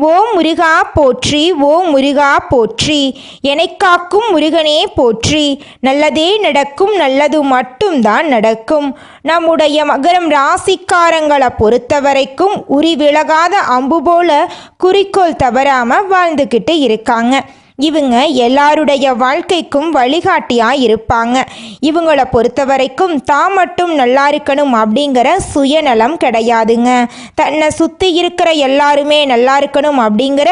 ஓ முருகா போற்றி ஓ முருகா போற்றி எனைக் காக்கும் முருகனே போற்றி. நல்லதே நடக்கும் நல்லது மட்டும்தான் நடக்கும். நம்முடைய மகரம் ராசிக்காரங்களை பொறுத்த வரைக்கும் உரி விலகாத அம்பு போல குறிக்கோள் தவறாமல் வாழ்ந்துக்கிட்டு இருக்காங்க. இவங்க எல்லாருடைய வாழ்க்கைக்கும் வழிகாட்டியாக இருப்பாங்க இவங்கள பொறுத்த வரைக்கும் தான் மட்டும் நல்லா இருக்கணும் அப்படிங்கிற சுயநலம் கிடையாதுங்க. தன்னை சுற்றி இருக்கிற எல்லாருமே நல்லா இருக்கணும் அப்படிங்கிற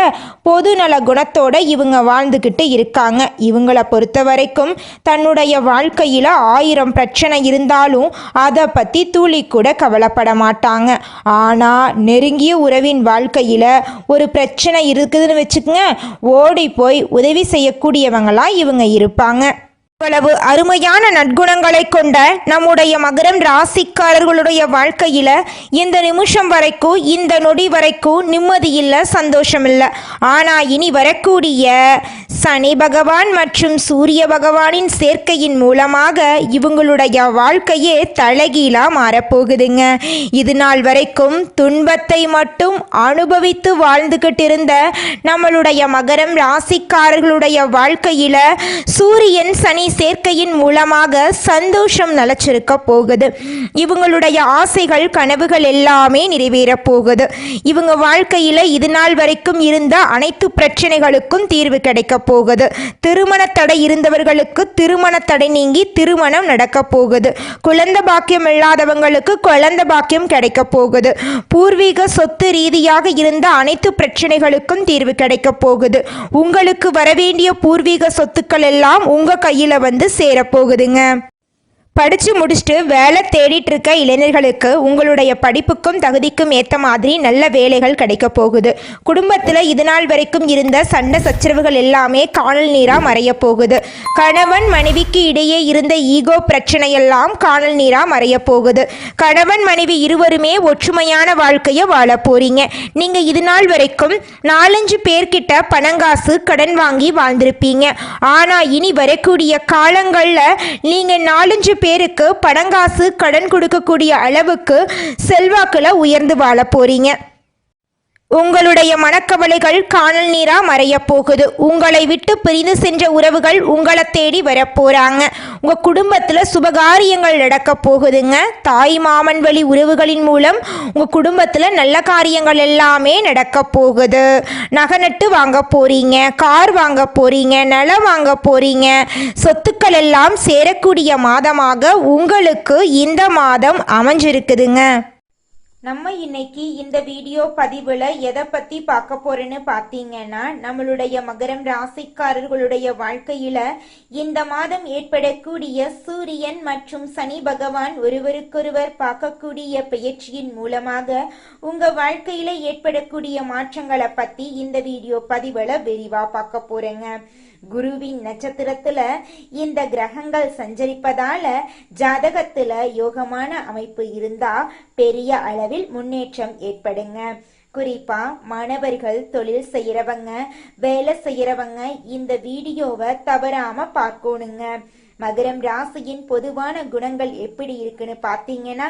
பொதுநல குணத்தோட இவங்க வாழ்ந்துக்கிட்டு இருக்காங்க. இவங்கள பொறுத்த வரைக்கும் தன்னுடைய வாழ்க்கையில் ஆயிரம் பிரச்சனை இருந்தாலும் அதை பற்றி துளி கூட கவலைப்பட மாட்டாங்க. ஆனால் நெருங்கிய உறவின் வாழ்க்கையில் ஒரு பிரச்சனை இருக்குதுன்னு வச்சுக்கோங்க ஓடி போய் உதவி செய்யக்கூடியவங்களா இவங்க இருப்பாங்க. இவ்வளவு அருமையான நற்குணங்களை கொண்ட நம்முடைய மகரம் ராசிக்காரர்களுடைய வாழ்க்கையில இந்த நிமிஷம் வரைக்கும் இந்த நொடி வரைக்கும் நிம்மதி இல்லை சந்தோஷம் இல்லை. ஆனா இனி வரக்கூடிய சனி பகவான் மற்றும் சூரிய பகவானின் சேர்க்கையின் மூலமாக இவங்களுடைய வாழ்க்கையே தலைகீழா மாறப்போகுதுங்க. இது நாள் வரைக்கும் துன்பத்தை மட்டும் அனுபவித்து வாழ்ந்துகிட்டு இருந்த நம்மளுடைய மகரம் ராசிக்காரர்களுடைய வாழ்க்கையில் சூரியன் சனி சேர்க்கையின் மூலமாக சந்தோஷம் நிலச்சிருக்க போகுது. இவங்களுடைய ஆசைகள் கனவுகள் எல்லாமே நிறைவேறப் போகுது. இவங்க வாழ்க்கையில் இது நாள் வரைக்கும் இருந்த அனைத்து பிரச்சனைகளுக்கும் தீர்வு கிடைக்க போகுது திருமண தடை இருந்தவர்களுக்கு திருமண தடை நீங்கி திருமணம் நடக்க போகுது. குழந்தை பாக்கியம் இல்லாதவங்களுக்கு குழந்தை பாக்கியம் கிடைக்க போகுது. பூர்வீக சொத்து ரீதியாக இருந்த அனைத்து பிரச்சனைகளுக்கும் தீர்வு கிடைக்க போகுது. உங்களுக்கு வரவேண்டிய பூர்வீக சொத்துக்கள் எல்லாம் உங்க கையில வந்து சேரப்போகுதுங்க படித்து முடிச்சுட்டு வேலை தேடிட்டு இருக்க இளைஞர்களுக்கு உங்களுடைய படிப்புக்கும் தகுதிக்கும் ஏற்ற மாதிரி நல்ல வேலைகள் கிடைக்க போகுது. குடும்பத்தில் இது நாள் வரைக்கும் இருந்த சண்டை சச்சரவுகள் எல்லாமே காணல் நீராக மறைய போகுது. கணவன் மனைவிக்கு இடையே இருந்த ஈகோ பிரச்சனையெல்லாம் காணல் நீராக மறைய போகுது. கணவன் மனைவி இருவருமே ஒற்றுமையான வாழ்க்கையை வாழ போறீங்க. நீங்கள் இது நாள் வரைக்கும் நாலஞ்சு பேர்கிட்ட பணங்காசு கடன் வாங்கி வாழ்ந்திருப்பீங்க. ஆனால் இனி வரக்கூடிய காலங்களில் நீங்கள் நாலஞ்சு பேருக்கு பணங்காசு கடன் கொடுக்கக்கூடிய அளவுக்கு செல்வாக்குல உயர்ந்து வாழ போறீங்க. உங்களுடைய மனக்கவலைகள் காணல் நீரா மறைய போகுது. உங்களை விட்டு பிரிந்து சென்ற உறவுகள் உங்களை தேடி வரப்போறாங்க உங்க குடும்பத்துல சுபகாரியங்கள் நடக்க போகுதுங்க. தாய் மாமன் வழி உறவுகளின் மூலம் உங்க குடும்பத்துல நல்ல காரியங்கள் எல்லாமே நடக்க போகுது. நகை நட்டு வாங்க போறீங்க கார் வாங்க போறீங்க நிலம் வாங்க போறீங்க. சொத்துக்கள் எல்லாம் சேரக்கூடிய மாதமாக உங்களுக்கு இந்த மாதம் அமைஞ்சிருக்குதுங்க. நம்ம இன்னைக்கு இந்த வீடியோ பதிவில் எதை பற்றி பார்க்க போறேன்னு பார்த்தீங்கன்னா நம்மளுடைய மகரம் ராசிக்காரர்களுடைய வாழ்க்கையில இந்த மாதம் ஏற்படக்கூடிய சூரியன் மற்றும் சனி பகவான் ஒருவருக்கொருவர் பார்க்கக்கூடிய பயிற்சியின் மூலமாக உங்க வாழ்க்கையில ஏற்படக்கூடிய மாற்றங்களை பத்தி இந்த வீடியோ பதிவில் விரிவா பார்க்க போறேங்க. குருவின் நட்சத்திரத்துல இந்த கிரகங்கள் சஞ்சரிப்பதால ஜாதகத்துல யோகமான அமைப்பு இருந்தா பெரிய அளவில் முன்னேற்றம் ஏற்படுங்க. குறிப்பா மாணவர்கள் தொழில் செய்யறவங்க வேலை செய்யறவங்க இந்த வீடியோவை தவறாம பார்க்கணுங்க. மகரம் ராசியின் பொதுவான குணங்கள் எப்படி இருக்குன்னு பார்த்தீங்கன்னா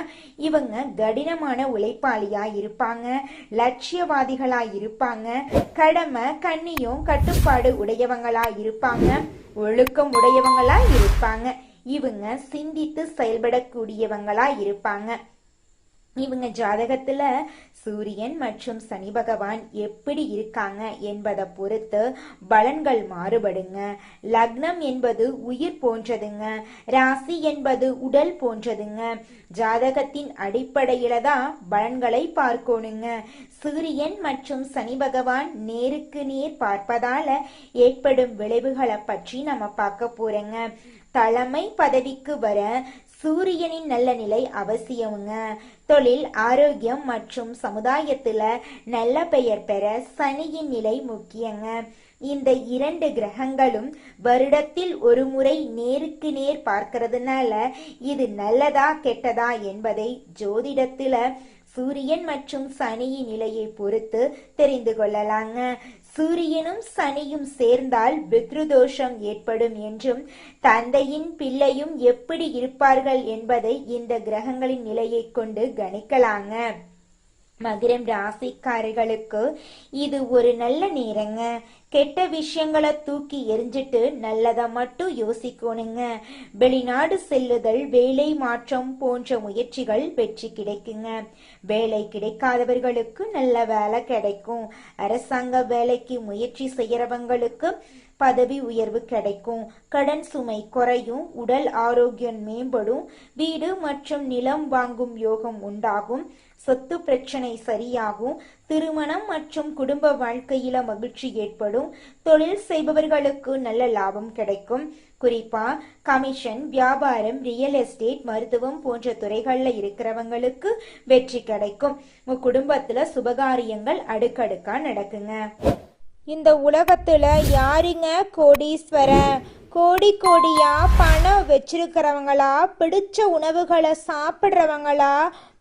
இவங்க கடினமான உழைப்பாளியா இருப்பாங்க லட்சியவாதிகளா இருப்பாங்க கடமை கண்ணியும் கட்டுப்பாடு உடையவங்களா இருப்பாங்க ஒழுக்கம் உடையவங்களா இருப்பாங்க. இவங்க சிந்தித்து செயல்படக்கூடியவங்களா இருப்பாங்க. இவங்க ஜாதகத்துல சூரியன் மற்றும் சனி பகவான் எப்படி இருக்காங்க என்பதை பொறுத்து பலன்கள் மாறுபடுங்க. லக்னம் என்பது உயிர் போன்றதுங்க. ராசி என்பது உடல் போன்றதுங்க. ஜாதகத்தின் அடிப்படையில தான் பலன்களை பார்க்கணுங்க. சூரியன் மற்றும் சனி பகவான் நேருக்கு நேர் பார்ப்பதால ஏற்படும் விளைவுகளை பற்றி நம்ம பார்க்க போறோங்க. தலைமை பதவிக்கு வர சூரியனின் நல்ல நிலை அவசியமுங்க. தொழில் ஆரோக்கியம் மற்றும் சமுதாயத்துல நல்ல பெயர் பெற சனியின் நிலை முக்கியங்க. இந்த இரண்டு கிரகங்களும் வருடத்தில் ஒரு முறை நேருக்கு நேர் பார்க்கறதுனால இது நல்லதா கெட்டதா என்பதை ஜோதிடத்துல சூரியன் மற்றும் சனியின் நிலையை பொறுத்து தெரிந்து கொள்ளலாங்க. சூரியனும் சனியும் சேர்ந்தால் பித்ருதோஷம் ஏற்படும் என்றும் தந்தையின் பிள்ளையும் எப்படி இருப்பார்கள் என்பதை இந்த கிரகங்களின் நிலையை கொண்டு கணிக்கலாங்க. மகிரம் ராசிக்காரர்களுக்கு இது ஒரு நல்ல நேரங்க. கெட்ட விஷயங்களை தூக்கி எரிஞ்சிட்டு நல்லதை மட்டும் யோசிக்கணுங்க. வெளிநாடு செல்லுதல் வேலை மாற்றம் போன்ற முயற்சிகள் வெற்றி கிடைக்குங்க. வேலை கிடைக்காதவர்களுக்கு நல்ல வேலை கிடைக்கும். அரசாங்க வேலைக்கு முயற்சி செய்யறவங்களுக்கு பதவி உயர்வு கிடைக்கும். கடன் சுமை குறையும் உடல் ஆரோக்கியம் மேம்படும் வீடு மற்றும் நிலம் வாங்கும் யோகம் உண்டாகும். சொத்து பிரச்சனை சரியாகும் திருமணம் மற்றும் குடும்ப வாழ்க்கையில மகிழ்ச்சி ஏற்படும் தொழில் செய்பவர்களுக்கு நல்ல லாபம் கிடைக்கும். குறிப்பா கமிஷன் வியாபாரம் ரியல் எஸ்டேட் மருத்துவம் போன்ற துறைகள்ல இருக்கிறவங்களுக்கு வெற்றி கிடைக்கும். உங்க குடும்பத்துல சுபகாரியங்கள் அடுக்கடுக்கா நடக்குங்க. இந்த உலகத்துல யாருங்க கோடீஸ்வரன் கோடி கோடியா பணம் வச்சிருக்கிறவங்களா? பிடிச்ச உணவுகளை சாப்பிட்றவங்களா?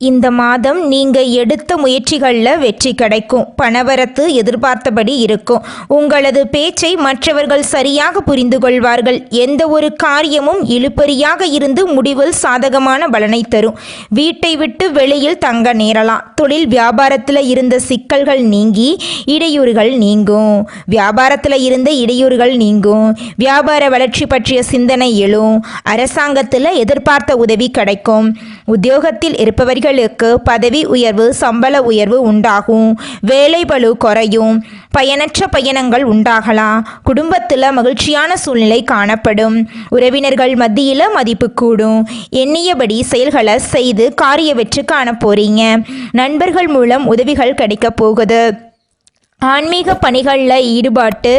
இந்த மாதம் நீங்க எடுத்த முயற்சிகளில் வெற்றி கிடைக்கும். பணவரத்து எதிர்பார்த்தபடி இருக்கும். உங்களது பேச்சை மற்றவர்கள் சரியாக புரிந்து கொள்வார்கள். எந்த ஒரு காரியமும் இழுபறியாக இருந்து முடிவில் சாதகமான பலனை தரும். வீட்டை விட்டு வெளியில் தங்க நேரலாம். தொழில் வியாபாரத்தில் இருந்த சிக்கல்கள் நீங்கி இடையூறுகள் நீங்கும். வியாபாரத்தில் இருந்த இடையூறுகள் நீங்கும். வியாபார வளர்ச்சி பற்றிய சிந்தனை எழும். அரசாங்கத்தில் எதிர்பார்த்த உதவி கிடைக்கும். உத்தியோகத்தில் இருப்பவர்களுக்கு பதவி உயர்வு சம்பள உயர்வு உண்டாகும். வேலை பளு குறையும். பயனற்ற பயணங்கள் உண்டாகலாம். குடும்பத்தில் மகிழ்ச்சியான சூழ்நிலை காணப்படும். உறவினர்கள் மத்தியில் மதிப்பு கூடும். எண்ணியபடி செயல்களை செய்து காரிய வெற்றி காண போறீங்க. நண்பர்கள் மூலம் உதவிகள் கிடைக்க போகுது. ஆன்மீக பணிகளில் ஈடுபாட்டு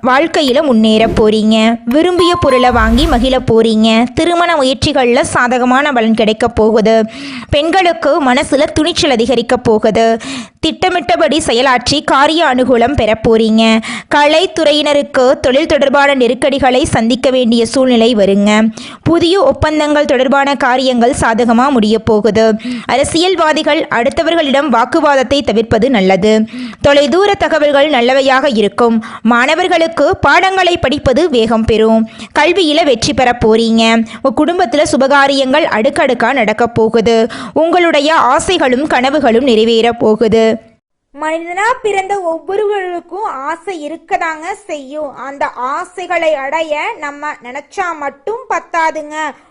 வாழ்க்கையில் முன்னேற போகிறீங்க விரும்பிய பொருளை வாங்கி மகிழ போகிறீங்க திருமண முயற்சிகளில் சாதகமான பலன் கிடைக்க போகுது. பெண்களுக்கு மனசில் துணிச்சல் அதிகரிக்க போகுது. திட்டமிட்டபடி செயலாற்றி காரிய அனுகூலம் பெற போகிறீங்க கலைத்துறையினருக்கு தொழில் தொடர்பான நெருக்கடிகளை சந்திக்க வேண்டிய சூழ்நிலை வருங்க. புதிய ஒப்பந்தங்கள் தொடர்பான காரியங்கள் சாதகமாக முடிய போகுது. அரசியல்வாதிகள் அடுத்தவர்களிடம் வாக்குவாதத்தை தவிர்ப்பது நல்லது. தொலைதூர தகவல்கள் நல்லவையாக இருக்கும். மாணவர்களுக்கு பாடங்களை படிப்பது வேகம் பெறும். கல்வியில் வெற்றி பெற போறீங்க. உங்க குடும்பத்தில் சுபகாரியங்கள் அடுக்கடுக்கா நடக்க போகுது. உங்களுடைய ஆசைகளும் கனவுகளும் நிறைவேற போகுது. மனிதனா பிறந்த ஒவ்வொருவருக்கும் ஆசை இருக்கதாங்க செய்யும். அந்த ஆசைகளை அடைய நம்ம நினைச்சா மட்டும் பத்தாதுங்க.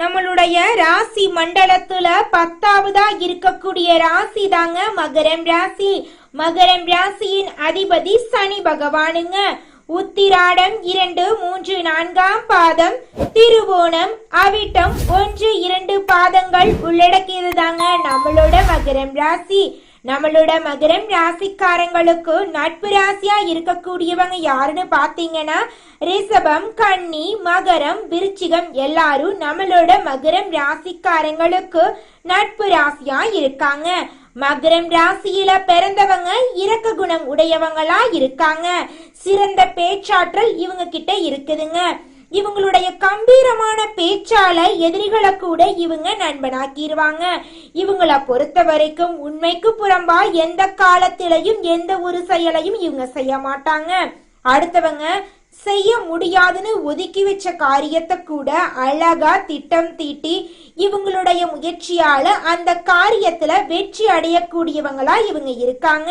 நம்மளுடைய ராசி மண்டலத்துல பத்தாவதா இருக்கக்கூடிய ராசி தாங்க மகரம் ராசி. மகரம் ராசியின் அதிபதி சனி பகவானுங்க. உத்திராடம் இரண்டு மூன்று நான்காம் பாதம். திருவோணம் அவிட்டம் ஒன்று இரண்டு பாதங்கள் உள்ளடக்கியது தாங்க நம்மளோட மகரம் ராசி. நம்மளோட மகரம் ராசிக்காரங்களுக்கு நட்பு ராசியா இருக்கக்கூடியவங்க யாருன்னு பாத்தீங்கன்னா ரிஷபம் கன்னி மகரம் விருச்சிகம் எல்லாரும் நம்மளோட மகரம் ராசிக்காரங்களுக்கு நட்பு ராசியா இருக்காங்க. மகரம் ராசியில பிறந்தவங்க இறக்க குணம் உடையவங்களா இருக்காங்க. சிறந்த பேச்சாற்றல் இவங்க கிட்ட இருக்குதுங்க. இவங்களுடைய கம்பீரமான பேச்சால எதிரிகளை கூட இவங்க நண்பனாக்கிடுவாங்க இவங்கள பொறுத்த வரைக்கும் உண்மைக்கு புறம்பா எந்த காலத்திலையும் எந்த ஒரு செயலையும் இவங்க செய்ய மாட்டாங்க அடுத்தவங்க செய்ய முடியாதுன்னு ஒதுக்கி வச்ச காரியத்தை கூட அழகா திட்டம் தீட்டி இவங்களுடைய முயற்சியால அந்த காரியத்துல வெற்றி அடையக்கூடியவங்களா இவங்க இருக்காங்க.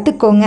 கற்றுக்கோங்க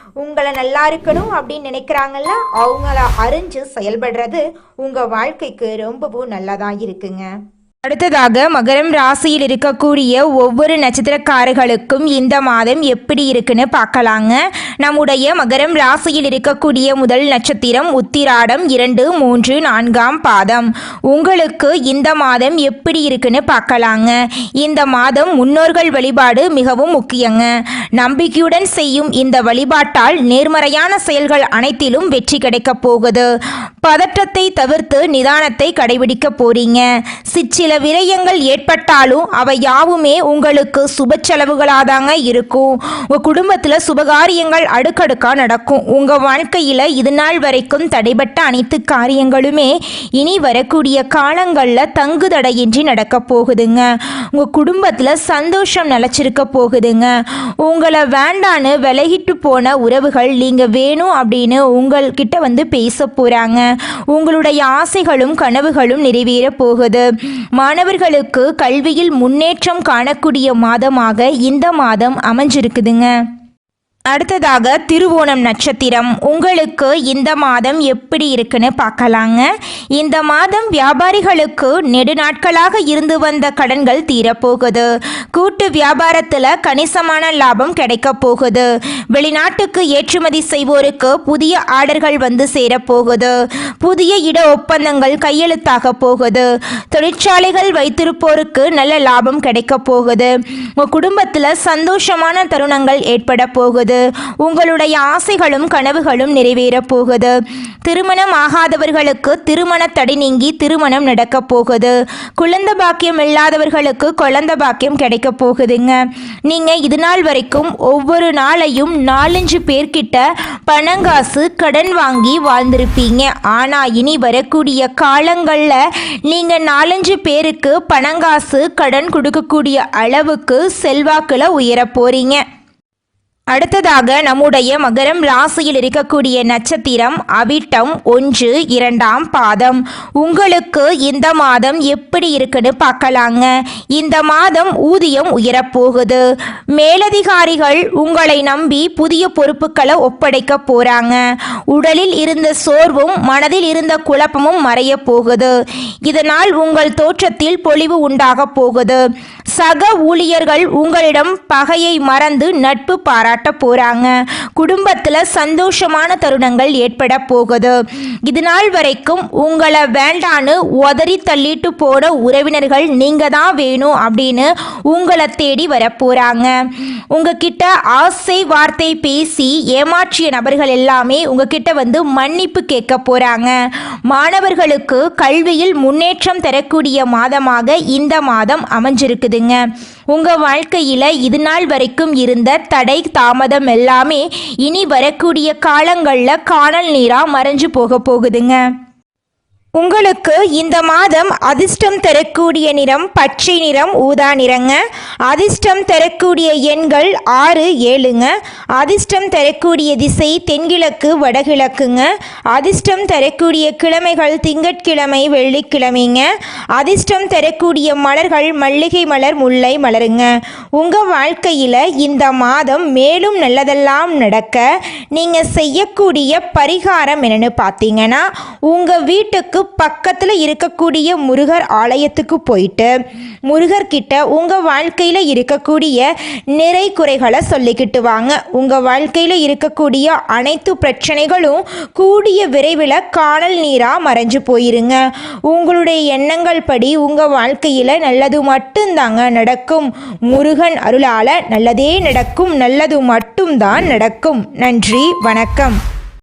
உங்களை நல்லா இருக்கணும் அப்படின்னு நினைக்கிறாங்கல்ல அவங்கள அறிஞ்சு செயல்படுறது உங்கள் வாழ்க்கைக்கு ரொம்பவும் நல்லதாக இருக்குங்க. அடுத்ததாக மகரம் ராசியில் இருக்கக்கூடிய ஒவ்வொரு நட்சத்திரக்காரர்களுக்கும் இந்த மாதம் எப்படி இருக்குன்னு பார்க்கலாங்க. நம்முடைய மகரம் ராசியில் இருக்கக்கூடிய முதல் நட்சத்திரம் உத்திராடம் இரண்டு மூன்று நான்காம் பாதம். உங்களுக்கு இந்த மாதம் எப்படி இருக்குன்னு பார்க்கலாங்க. இந்த மாதம் முன்னோர்கள் வழிபாடு மிகவும் முக்கியங்க. நம்பிக்கையுடன் செய்யும் இந்த வழிபாட்டால் நேர்மறையான செயல்கள் அனைத்திலும் வெற்றி கிடைக்கப் போகுது. பதற்றத்தை தவிர்த்து நிதானத்தை கடைபிடிக்க போறீங்க. சிற்சில விரயங்கள் ஏற்பட்டாலும் அவை யாவுமே உங்களுக்கு சுப செலவுகளாதாங்க இருக்கும். உங்கள் குடும்பத்தில் சுபகாரியங்கள் அடுக்கடுக்காக நடக்கும். உங்கள் வாழ்க்கையில் இது நாள் வரைக்கும் தடைபட்ட அனைத்து காரியங்களுமே இனி வரக்கூடிய காலங்களில் தங்கு தடையின்றி நடக்க போகுதுங்க. உங்கள் குடும்பத்தில் சந்தோஷம் நிலச்சிருக்க போகுதுங்க. உங்களை வேண்டான்னு விலகிட்டு போன உறவுகள் நீங்கள் வேணும் அப்படின்னு உங்கள்கிட்ட வந்து பேச போகிறாங்க உங்களுடைய ஆசைகளும் கனவுகளும் நிறைவேற போகுது. மாணவர்களுக்கு கல்வியில் முன்னேற்றம் காணக்கூடிய மாதமாக இந்த மாதம் அமைஞ்சிருக்குதுங்க. அடுத்ததாக திருவோணம் நட்சத்திரம். உங்களுக்கு இந்த மாதம் எப்படி இருக்குன்னு பார்க்கலாங்க. இந்த மாதம் வியாபாரிகளுக்கு நெடுநாட்களாக இருந்து வந்த கடன்கள் தீரப்போகுது. கூட்டு வியாபாரத்தில் கணிசமான லாபம் கிடைக்க போகுது. வெளிநாட்டுக்கு ஏற்றுமதி செய்வோருக்கு புதிய ஆர்டர்கள் வந்து சேரப்போகுது. புதிய இட ஒப்பந்தங்கள் கையெழுத்தாக போகுது. தொழிற்சாலைகள் வைத்திருப்போருக்கு நல்ல லாபம் கிடைக்க போகுது. உங்கள் குடும்பத்தில் சந்தோஷமான தருணங்கள் ஏற்பட போகுது. உங்களுடைய ஆசைகளும் கனவுகளும் நிறைவேறப் போகுது. திருமணம் ஆகாதவர்களுக்கு திருமண தடை நீங்கி திருமணம் நடக்கப் போகுது. குழந்த பாக்கியம் இல்லாதவர்களுக்கு குழந்த பாக்கியம் கிடைக்கப் போகுதுங்க. நீங்கள் இது நாள் வரைக்கும் ஒவ்வொரு நாளையும் நாலஞ்சு பேர்கிட்ட பணங்காசு கடன் வாங்கி வாழ்ந்திருப்பீங்க. ஆனால் இனி வரக்கூடிய காலங்களில் நீங்கள் நாலஞ்சு பேருக்கு பணங்காசு கடன் கொடுக்கக்கூடிய அளவுக்கு செல்வாக்கில் உயர போகிறீங்க அடுத்ததாக நம்முடைய மகரம் ராசியில் இருக்கக்கூடிய நட்சத்திரம் அவிட்டம் ஒன்று இரண்டாம் பாதம். உங்களுக்கு இந்த மாதம் எப்படி இருக்குன்னு பார்க்கலாங்க. இந்த மாதம் ஊதியம் உயரப்போகுது. மேலதிகாரிகள் உங்களை நம்பி புதிய பொறுப்புகளை ஒப்படைக்க போறாங்க. உடலில் இருந்த சோர்வும் மனதில் இருந்த குழப்பமும் மறைய போகுது. இதனால் உங்கள் தோற்றத்தில் பொலிவு உண்டாக போகுது. சக ஊழியர்கள் உங்களிடம் பகையை மறந்து நட்பு பாராட்ட போறாங்க. குடும்பத்துல சந்தோஷமான தருணங்கள் ஏற்பட போகுது. இது நாள் வரைக்கும் உங்களை வேண்டான்னு உதறி தள்ளிட்டு போன உறவினர்கள் நீங்க தான் வேணும் அப்படின்னு உங்களை தேடி வர போறாங்க. உங்ககிட்ட ஆசை வார்த்தை பேசி ஏமாற்றிய நபர்கள் எல்லாமே உங்ககிட்ட வந்து மன்னிப்பு கேட்க போறாங்க. மாணவர்களுக்கு கல்வியில் முன்னேற்றம் தரக்கூடிய மாதமாக இந்த மாதம் அமைஞ்சிருக்குதுங்க. உங்கள் வாழ்க்கையில் இது நாள் வரைக்கும் இருந்த தடை தாமதம் எல்லாமே இனி வரக்கூடிய காலங்களில் காணல் நீராக மறைஞ்சு போக போகுதுங்க. உங்களுக்கு இந்த மாதம் அதிர்ஷ்டம் தரக்கூடிய நிறம் பச்சை நிறம் ஊதா நிறங்க. அதிர்ஷ்டம் தரக்கூடிய எண்கள் ஆறு ஏழுங்க. அதிர்ஷ்டம் தரக்கூடிய திசை தென்கிழக்கு வடகிழக்குங்க. அதிர்ஷ்டம் தரக்கூடிய கிழமைகள் திங்கட்கிழமை வெள்ளிக்கிழமைங்க. அதிர்ஷ்டம் தரக்கூடிய மலர்கள் மல்லிகை மலர் முல்லை மலருங்க. உங்கள் வாழ்க்கையில் இந்த மாதம் மேலும் நல்லதெல்லாம் நடக்க நீங்கள் செய்யக்கூடிய பரிகாரம் என்னென்னு பார்த்தீங்கன்னா உங்கள் வீட்டுக்கு பக்கத்தில் இருக்கக்கூடிய முருகர் ஆலயத்துக்கு போயிட்டு முருகர்கிட்ட உங்கள் வாழ்க்கையில் இருக்கக்கூடிய நிறை குறைகளை சொல்லிக்கிட்டு வாங்க. உங்கள் வாழ்க்கையில் இருக்கக்கூடிய அனைத்து பிரச்சனைகளும் கூடிய விரைவில் காணல் நீராக மறைஞ்சு போயிருங்க. உங்களுடைய எண்ணங்கள் படி உங்கள் வாழ்க்கையில் நல்லது மட்டும்தாங்க நடக்கும். முருகன் அருளால் நல்லதே நடக்கும் நல்லது மட்டும்தான் நடக்கும். நன்றி வணக்கம்.